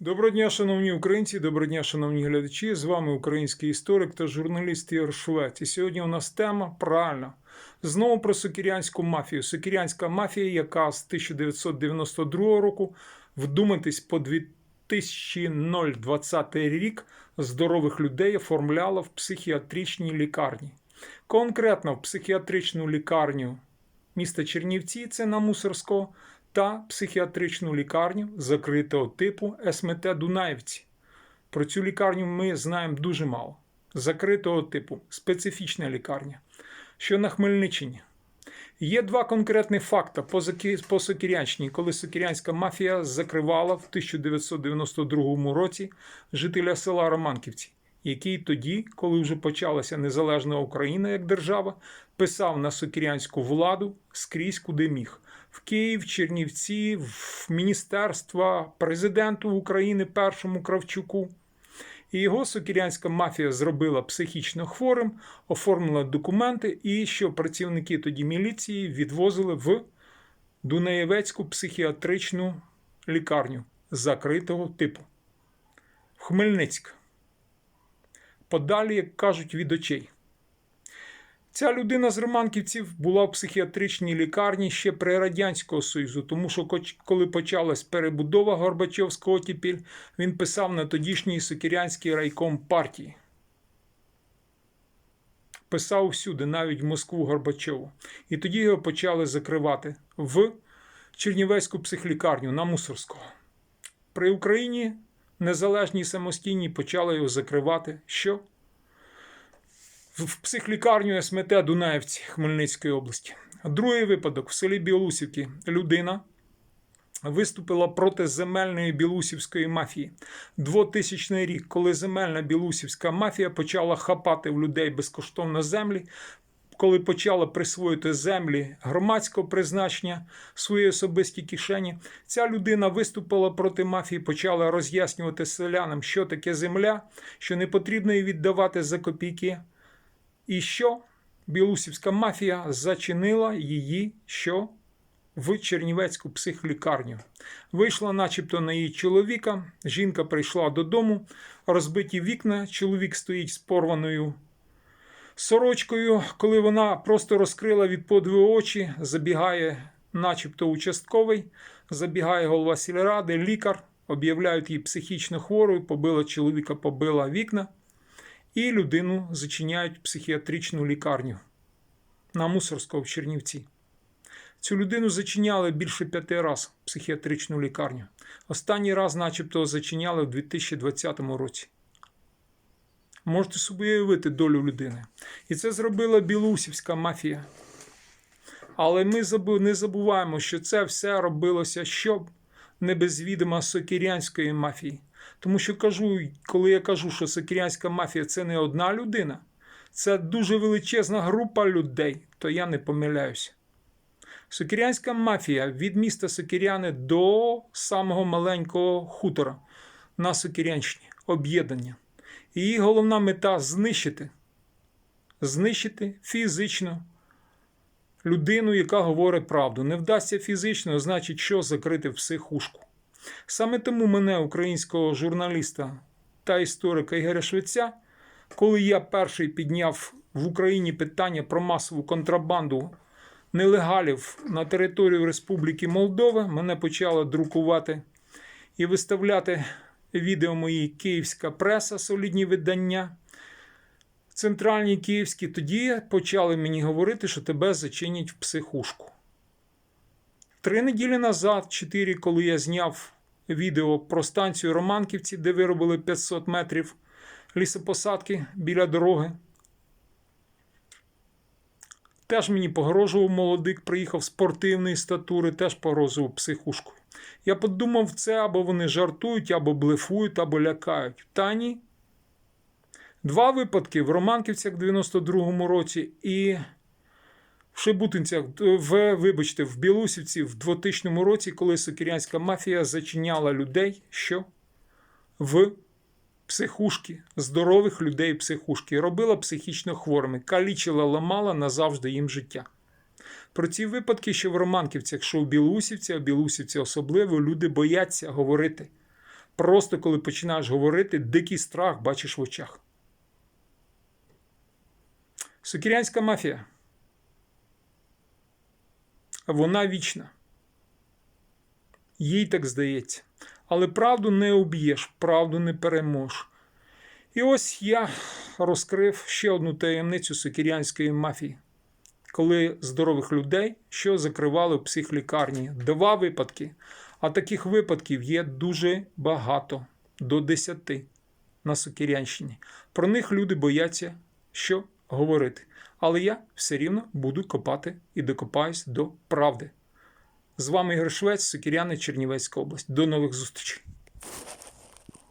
Доброго дня, шановні українці, доброго дня, шановні глядачі. З вами український історик та журналіст Ігор Швець. І сьогодні у нас тема правильно. Знову про сокірянську мафію. Сокірянська мафія, яка з 1992 року, вдумайтесь, по 2020 рік здорових людей оформляла в психіатричній лікарні. Конкретно в психіатричну лікарню міста Чернівці, це на Мусорського, та психіатричну лікарню закритого типу СМТ Дунаївці. Про цю лікарню ми знаємо дуже мало. Закритого типу, специфічна лікарня. Що на Хмельниччині? Є два конкретні факти по, Сокірянщині, коли Сокірянська мафія закривала в 1992 році жителя села Романківці, який тоді, коли вже почалася незалежна Україна як держава, писав на сокірянську владу скрізь куди міг. В Київ, Чернівці, в Міністерства, президенту України першому Кравчуку. І його сокірянська мафія зробила психічно хворим, оформила документи, і що працівники тоді міліції відвозили в Дунаєвецьку психіатричну лікарню закритого типу. В Хмельницьк. Подалі, як кажуть, від очей. Ця людина з Романківців була в психіатричній лікарні ще при Радянського Союзу, тому що коли почалась перебудова Горбачовського оттепіль, він писав на тодішній Сокірянський райком партії. Писав всюди, навіть в Москву Горбачову. І тоді його почали закривати в Чернівецьку психлікарню на Мусорського. При Україні незалежній і самостійній почали його закривати. Що? в психлікарню СМТ Дунаївці Хмельницької області. Другий випадок в селі Білусівки людина виступила проти земельної білусівської мафії. 2000 рік, коли земельна білусівська мафія почала хапати в людей безкоштовно землі. Коли почала присвоїти землі громадського призначення в своїй особистій кишені, ця людина виступила проти мафії, почала роз'яснювати селянам, що таке земля, що не потрібно її віддавати за копійки. І що білусівська мафія зачинила її що в Чернівецьку психлікарню. Вийшла, начебто, на її чоловіка. Жінка прийшла додому, розбиті вікна. Чоловік стоїть з порваною сорочкою. Коли вона просто розкрила від подиву очі, забігає, начебто, участковий, забігає голова сільради, лікар, об'являють її психічно хворою, побила чоловіка, побила вікна і людину зачиняють в психіатричну лікарню на Мусорського в Чернівці. Цю людину зачиняли більше п'яти разів психіатричну лікарню. Останній раз, начебто, зачиняли в 2020 році. Можете собі уявити долю людини. І це зробила білусівська мафія. Але ми не забуваємо, що це все робилося щоб не без відома сокірянської мафії. Тому що кажу, коли я кажу, що сокірянська мафія це не одна людина, це дуже величезна група людей, то я не помиляюся. Сокірянська мафія від міста Сокіряни до самого маленького хутора на Сокірянщині об'єднання. Її головна мета знищити, знищити фізично людину, яка говорить правду. Не вдасться фізично, значить, що закрити в психушку. Саме тому мене, українського журналіста та історика Ігоря Швеця, коли я перший підняв в Україні питання про масову контрабанду нелегалів на територію Республіки Молдова, мене почала друкувати і виставляти відео мої київська преса, солідні видання. Центральні київські тоді почали мені говорити, що тебе зачинять в психушку. Три неділі назад, чотири, коли я зняв відео про станцію Романківці, де виробили 500 метрів лісопосадки біля дороги. Теж мені погрожував молодик, приїхав спортивної статури, теж погрожував психушкою. Я подумав, це або вони жартують, або блефують, або лякають. Та ні. Два випадки в Романківцях в 92-му році і в Шебутинцях, в, вибачте, в Білусівці в 2000 році, коли сокірянська мафія зачиняла людей, що в психушки, здорових людей психушки, робила психічно хворими, калічила, ламала назавжди їм життя. Про ці випадки, що в Романківцях, що в Білусівці, а Білусівці особливо, люди бояться говорити. Просто коли починаєш говорити, дикий страх бачиш в очах. Сокірянська мафія. Вона вічна. Їй так здається. Але правду не об'єш, правду не переможеш. І ось я розкрив ще одну таємницю сокірянської мафії, коли здорових людей, що закривали в психлікарні, два випадки. А таких випадків є дуже багато, до десяти на Сокірянщині. Про них люди бояться, що говорити. Але я все рівно буду копати і докопаюсь до правди. З вами Ігор Швець, Сокіряни, Чернівецька область. До нових зустрічей.